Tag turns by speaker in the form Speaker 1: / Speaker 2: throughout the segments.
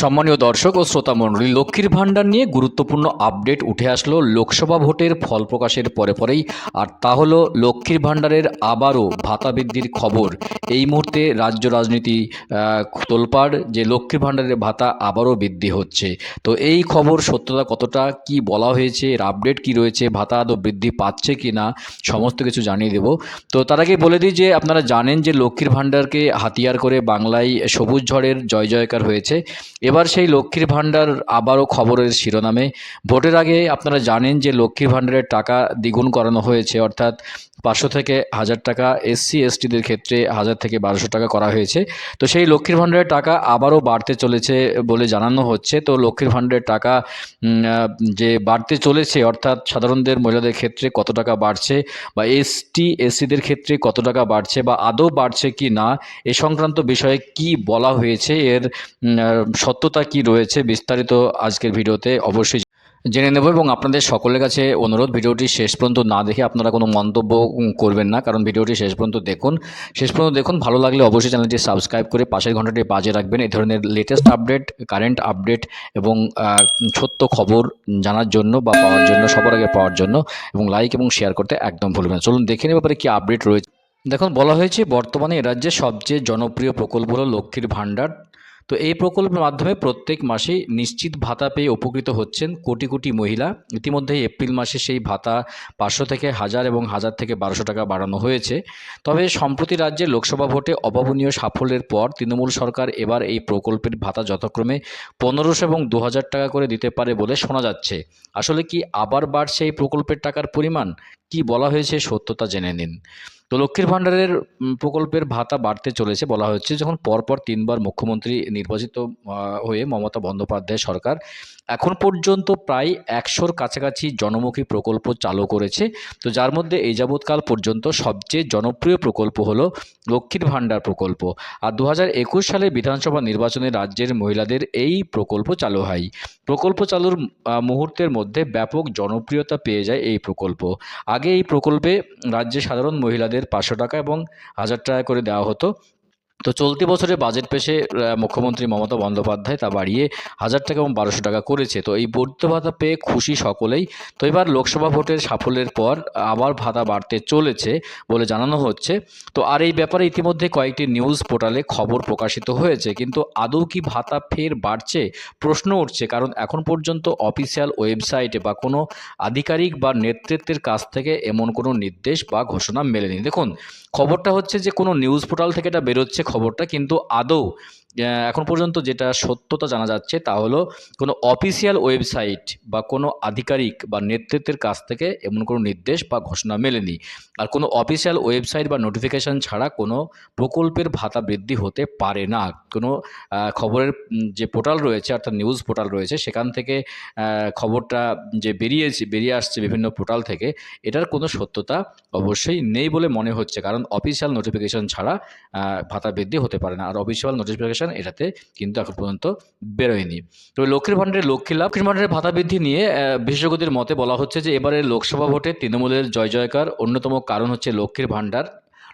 Speaker 1: সম্মানীয় দর্শক ও শ্রোতা মণ্ডলী লক্ষ্মীর ভাণ্ডার নিয়ে গুরুত্বপূর্ণ আপডেট উঠে আসলো লোকসভা ভোটের ফল প্রকাশের পরে পরেই। আর তা হলো লক্ষ্মীর ভাণ্ডারের আবারও ভাতা বৃদ্ধির খবর। এই মুহূর্তে রাজ্য রাজনীতি তোলপাড় যে লক্ষ্মীর ভাণ্ডারের ভাতা আবারও বৃদ্ধি হচ্ছে। তো এই খবর সত্যতা কতটা, কি বলা হয়েছে, এর আপডেট কি রয়েছে, ভাতা আদৌ বৃদ্ধি পাচ্ছে কি না সমস্ত কিছু জানিয়ে দেব। তো তার আগে বলে দিই যে আপনারা জানেন যে লক্ষ্মীর ভাণ্ডারকে হাতিয়ার করে বাংলায় সবুজ ঝড়ের জয় জয়কার হয়েছে। এবার সেই লক্ষ্মীর ভাণ্ডার আবারও খবরের শিরোনামে। ভোটের আগে আপনারা জানেন যে লক্ষ্মীর ভাণ্ডারের টাকা দ্বিগুণ করানো হয়েছে, অর্থাৎ পাঁচশো থেকে হাজার টাকা, এসসি, এসটিদের ক্ষেত্রে হাজার থেকে বারোশো টাকা করা হয়েছে। তো সেই লক্ষ্মীর ভাণ্ডারের টাকা আবারও বাড়তে চলেছে বলে জানানো হচ্ছে। তো লক্ষ্মীর ভাণ্ডারের টাকা যে বাড়তে চলেছে, অর্থাৎ সাধারণদের মহিলাদের ক্ষেত্রে কত টাকা বাড়ছে বা এসটি, এসসিদের ক্ষেত্রে কত টাকা বাড়ছে বা আদৌ বাড়ছে কি না, এ সংক্রান্ত বিষয়ে কি বলা হয়েছে, এর সত্যতা কি রয়েছে বিস্তারিত আজকের ভিডিওতে অবশ্যই জেনে নেব এবং আপনাদের সকলের কাছে অনুরোধ, ভিডিওটি শেষ পর্যন্ত না দেখে আপনারা কোনো মন্তব্য করবেন না, কারণ ভিডিওটি শেষ পর্যন্ত দেখুন। শেষ পর্যন্ত দেখুন, ভালো লাগলে অবশ্যই চ্যানেলটি সাবস্ক্রাইব করে পাশের ঘন্টাটি বাজে রাখবেন। এই ধরনের লেটেস্ট আপডেট কারেন্ট আপডেট এবং সত্য খবর জানার জন্য বা পাওয়ার জন্য, সবার আগে পাওয়ার জন্য এবং লাইক এবং শেয়ার করতে একদম ভুলবেন চলুন দেখে নেব ব্যাপারে কি আপডেট রয়েছে। দেখুন, বলা হয়েছে বর্তমানে এ রাজ্যের সবচেয়ে জনপ্রিয় প্রকল্প হলো লক্ষ্মীর ভাণ্ডার। তো এই প্রকল্পের মাধ্যমে প্রত্যেক মাসে নিশ্চিত ভাতা পেয়ে উপকৃত হচ্ছেন কোটি কোটি মহিলা। ইতিমধ্যেই এপ্রিল মাসে সেই ভাতা পাঁচশো থেকে হাজার এবং হাজার থেকে বারোশো টাকা বাড়ানো হয়েছে। তবে সম্প্রতি রাজ্যে লোকসভা ভোটে অভাবনীয় সাফল্যের পর তৃণমূল সরকার এবার এই প্রকল্পের ভাতা যথাক্রমে পনেরোশো এবং দু হাজার টাকা করে দিতে পারে বলে শোনা যাচ্ছে। আসলে কি আবার বাড়ছে এই প্রকল্পের টাকার পরিমাণ? কি বলা হয়েছে সত্যতা জেনে নিন। তো লক্ষ্মীর ভাণ্ডারের প্রকল্পের ভাতা বাড়তে চলেছে বলা হচ্ছে। যখন পরপর তিনবার মুখ্যমন্ত্রী নির্বাচিত হয়ে মমতা বন্দ্যোপাধ্যায় সরকার এখন পর্যন্ত প্রায় একশোর কাছাকাছি জনমুখী প্রকল্প চালু করেছে। তো যার মধ্যে এই যাবৎকাল পর্যন্ত সবচেয়ে জনপ্রিয় প্রকল্প হলো লক্ষ্মীর ভাণ্ডার প্রকল্প। আর দু হাজার একুশ সালে বিধানসভা নির্বাচনে রাজ্যের মহিলাদের এই প্রকল্প চালু হয়। প্রকল্প চালুর মুহূর্তের মধ্যে ব্যাপক জনপ্রিয়তা পেয়ে যায় এই প্রকল্প। আগে এই প্রকল্পে রাজ্যে সাধারণ মহিলাদের পাঁচশো টাকা এবং হাজার টাকা করে দেওয়া হতো। তো চলতি বছরে বাজেট পেশে মুখ্যমন্ত্রী মমতা বন্দ্যোপাধ্যায় তা বাড়িয়ে হাজার টাকা এবং বারোশো টাকা করেছে। তো এই বর্ধিত ভাতা পেয়ে খুশি সকলেই। তো এবার লোকসভা ভোটের সাফল্যের পর আবার ভাতা বাড়তে চলেছে বলে জানানো হচ্ছে। তো আর এই ব্যাপারে ইতিমধ্যে কয়েকটি নিউজ পোর্টালে খবর প্রকাশিত হয়েছে। কিন্তু আদৌ কি ভাতা ফের বাড়ছে? প্রশ্ন উঠছে। কারণ এখন পর্যন্ত অফিসিয়াল ওয়েবসাইটে বা কোনো আধিকারিক বা নেতৃত্বের কাছ থেকে এমন কোনো নির্দেশ বা ঘোষণা মেলেনি। দেখুন, খবরটা হচ্ছে যে কোনো নিউজ পোর্টাল থেকে এটা বেরোচ্ছে খবরটা কিন্তু আদৌ এখন পর্যন্ত যেটা সত্যতা জানা যাচ্ছে তা হলো কোনো অফিসিয়াল ওয়েবসাইট বা কোনো আধিকারিক বা নেতৃত্বের কাছ থেকে এমন কোনো নির্দেশ বা ঘোষণা মেলেনি। আর কোনো অফিসিয়াল ওয়েবসাইট বা নোটিফিকেশন ছাড়া কোনো প্রকল্পের ভাতা বৃদ্ধি হতে পারে না। কোনো খবরের যে পোর্টাল রয়েছে অর্থাৎ নিউজ পোর্টাল রয়েছে সেখান থেকে খবরটা যে বেরিয়েছে, বেরিয়ে আসছে বিভিন্ন পোর্টাল থেকে, এটার কোনো সত্যতা অবশ্যই নেই বলে মনে হচ্ছে। কারণ অফিসিয়াল নোটিফিকেশন ছাড়া ভাতা বৃদ্ধি হতে পারে না। আর অফিসিয়াল নোটিফিকেশন এটাতে কিন্তু এখন পর্যন্ত বেরোয়নি। তবে লক্ষ্মীর ভাণ্ডারের লক্ষ্মী লাভ। লক্ষ্মীর ভাণ্ডারের ভাতা বৃদ্ধি নিয়ে বিশেষজ্ঞদের মতে বলা হচ্ছে যে এবারে লোকসভা ভোটে তৃণমূলের জয় জয়কার। অন্যতম কারণ হচ্ছে লক্ষ্মীর ভাণ্ডার।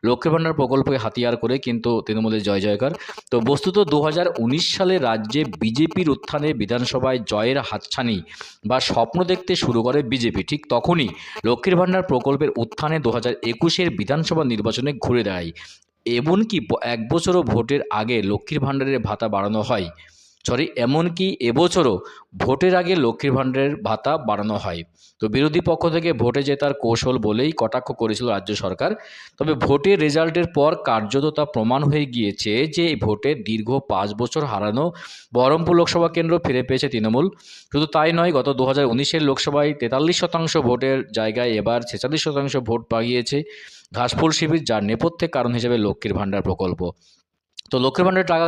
Speaker 1: লক্ষ্মীর ভাণ্ডার প্রকল্পকে হাতিয়ার করে কিন্তু তৃণমূলের জয় জয়কার। তো বস্তুত দু হাজার উনিশ সালে রাজ্যে বিজেপির উত্থানে বিধানসভায় জয়ের হাতছানি বা স্বপ্ন দেখতে শুরু করে বিজেপি, ঠিক তখনই লক্ষ্মীর ভাণ্ডার প্রকল্পের উত্থানে দু হাজার একুশের বিধানসভা নির্বাচনে ঘুরে দাঁড়ায়। এমনকি এক বছরও ভোটের আগে লক্ষ্মীর ভাণ্ডারের ভাতা বাড়ানো হয়। সরি এমনকি এবছরও ভোটের আগে লক্ষ্মীর ভাণ্ডারের ভাতা বাড়ানো হয়। তো বিরোধী পক্ষ থেকে ভোটে জেতার কৌশল বলেই কটাক্ষ করেছিল রাজ্য সরকার। তবে ভোটের রেজাল্টের পর কার্যত তা প্রমাণ হয়ে গিয়েছে যে এই ভোটে দীর্ঘ পাঁচ বছর হারানো বহরমপুর লোকসভা কেন্দ্র ফিরে পেয়েছে তৃণমূল। শুধু তাই নয়, গত দু হাজার লোকসভায় তেতাল্লিশ শতাংশ ভোটের জায়গায় এবার ছেচল্লিশ শতাংশ ভোট পাগিয়েছে ঘাসফুল শিবির, যার নেপথ্যে কারণ হিসেবে লক্ষ্মীর ভাণ্ডার প্রকল্প। তো লক্ষ্মীর ভাণ্ডারের টাকা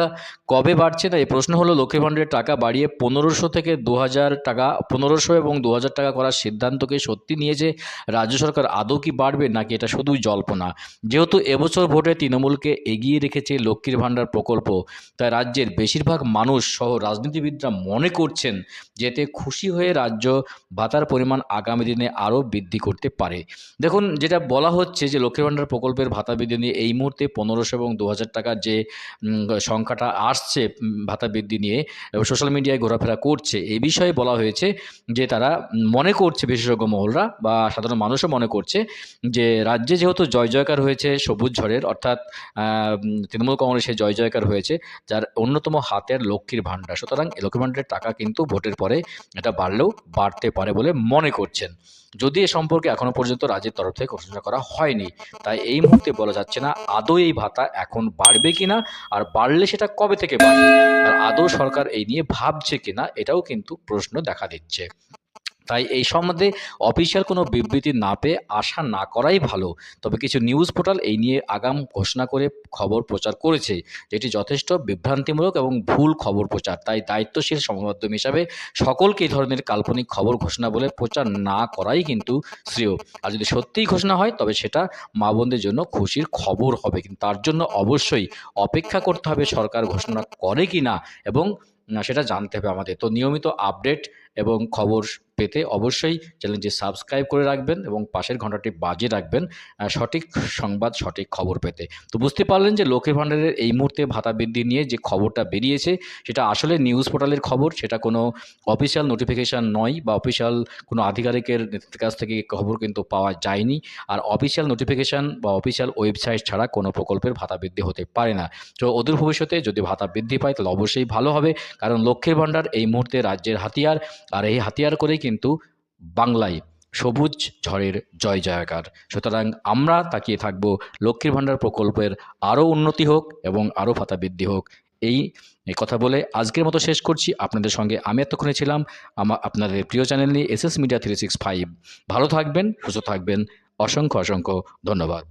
Speaker 1: কবে বাড়ছে? এই প্রশ্ন হলো, লক্ষ্মীর ভাণ্ডারের টাকা বাড়িয়ে পনেরোশো থেকে দু হাজার টাকা, পনেরোশো এবং দু হাজার টাকা করার সিদ্ধান্তকে সত্যি নিয়েছে রাজ্য সরকার, আদৌ কি বাড়বে নাকি এটা শুধুই জল্পনা? যেহেতু এবছর ভোটে তৃণমূলকে এগিয়ে রেখেছে লক্ষ্মীর ভাণ্ডার প্রকল্প, তাই রাজ্যের বেশিরভাগ মানুষ সহ রাজনীতিবিদরা মনে করছেন যেতে খুশি হয়ে রাজ্য ভাতার পরিমাণ আগামী দিনে আরও বৃদ্ধি করতে পারে। দেখুন, যেটা বলা হচ্ছে যে লক্ষ্মীর ভাণ্ডার প্রকল্পের ভাতা বৃদ্ধি নিয়ে এই মুহূর্তে পনেরোশো এবং দু টাকার যে সংখ্যাটা আসছে ভাতা বৃদ্ধি নিয়ে সোশ্যাল মিডিয়ায় ঘোরাফেরা করছে। এ বিষয়ে বলা হয়েছে যে, তারা মনে করছে, বিশেষজ্ঞ মহলরা বা সাধারণ মানুষও মনে করছে যে, রাজ্যে যেহেতু জয় জয়কার হয়েছে সবুজ ঝড়ের, অর্থাৎ তৃণমূল কংগ্রেসের জয় জয়কার হয়েছে, যার অন্যতম হাতের লক্ষ্মীর ভাণ্ডার। সুতরাং লক্ষ্মীর ভাণ্ডারের টাকা কিন্তু ভোটের পরে এটা বাড়লেও বাড়তে পারে বলে মনে করছেন। যদি এ সম্পর্কে এখনও পর্যন্ত রাজ্যের তরফ থেকে ঘোষণা করা হয়নি, তাই এই মুহূর্তে বলা যাচ্ছে না আদৌ এই ভাতা এখন বাড়বে কিনা আর বাড়লে সেটা কবে থেকে বাড়বে? আর আদৌ সরকার এই নিয়ে ভাবছে কিনা, এটাও কিন্তু প্রশ্ন দেখা দিচ্ছে। তাই এই সম্বন্ধে অফিসিয়াল কোনো বিবৃতি না পেয়ে আশা না করাই ভালো। তবে কিছু নিউজ পোর্টাল এই নিয়ে আগাম ঘোষণা করে খবর প্রচার করেছে, যেটি যথেষ্ট বিভ্রান্তিমূলক এবং ভুল খবর প্রচার। তাই দায়িত্বশীল সংবাদমাধ্যম হিসাবে সকলকে এই ধরনের কাল্পনিক খবর ঘোষণা বলে প্রচার না করাই কিন্তু শ্রেয়। আর যদি সত্যিই ঘোষণা হয়, তবে সেটা মা বোনদের জন্য খুশির খবর হবে। কিন্তু তার জন্য অবশ্যই অপেক্ষা করতে হবে সরকার ঘোষণা করে কি না এবং সেটা জানতে হবে আমাদের। তো নিয়মিত আপডেট এবং খবর পেতে অবশ্যই চ্যানেলটি সাবস্ক্রাইব করে রাখবেন এবং পাশের ঘন্টাটি বাজে রাখবেন সঠিক সংবাদ, সঠিক খবর পেতে। তো বুঝতে পারলেন যে লক্ষ্মীর ভাণ্ডারের এই মুহূর্তে ভাতা বৃদ্ধি নিয়ে যে খবরটা বেরিয়েছে, সেটা আসলে নিউজ পোর্টালের খবর, সেটা কোনো অফিসিয়াল নোটিফিকেশান নয় বা অফিসিয়াল কোনো আধিকারিকের কাছ থেকে খবর কিন্তু পাওয়া যায়নি। আর অফিসিয়াল নোটিফিকেশান বা অফিসিয়াল ওয়েবসাইট ছাড়া কোনো প্রকল্পের ভাতা বৃদ্ধি হতে পারে না। তো অদূর ভবিষ্যতে যদি ভাতা বৃদ্ধি পায়, তাহলে অবশ্যই ভালো হবে। কারণ লক্ষ্মীর ভাণ্ডার এই মুহূর্তে রাজ্যের হাতিয়ার, আর এই হাতিয়ার করেই কিন্তু বাংলায় সবুজ ঝড়ের জয় জয়াকার। সুতরাং আমরা তাকিয়ে থাকব লক্ষ্মীর ভাণ্ডার প্রকল্পের আরও উন্নতি হোক এবং আরও ভাতা বৃদ্ধি হোক। এই কথা বলে আজকের মতো শেষ করছি। আপনাদের সঙ্গে আমি এতক্ষণে ছিলাম। আমার আপনাদের প্রিয় চ্যানেল নিয়ে S S media three six five. ভালো থাকবেন, সুস্থ থাকবেন। অসংখ্য অসংখ্য ধন্যবাদ।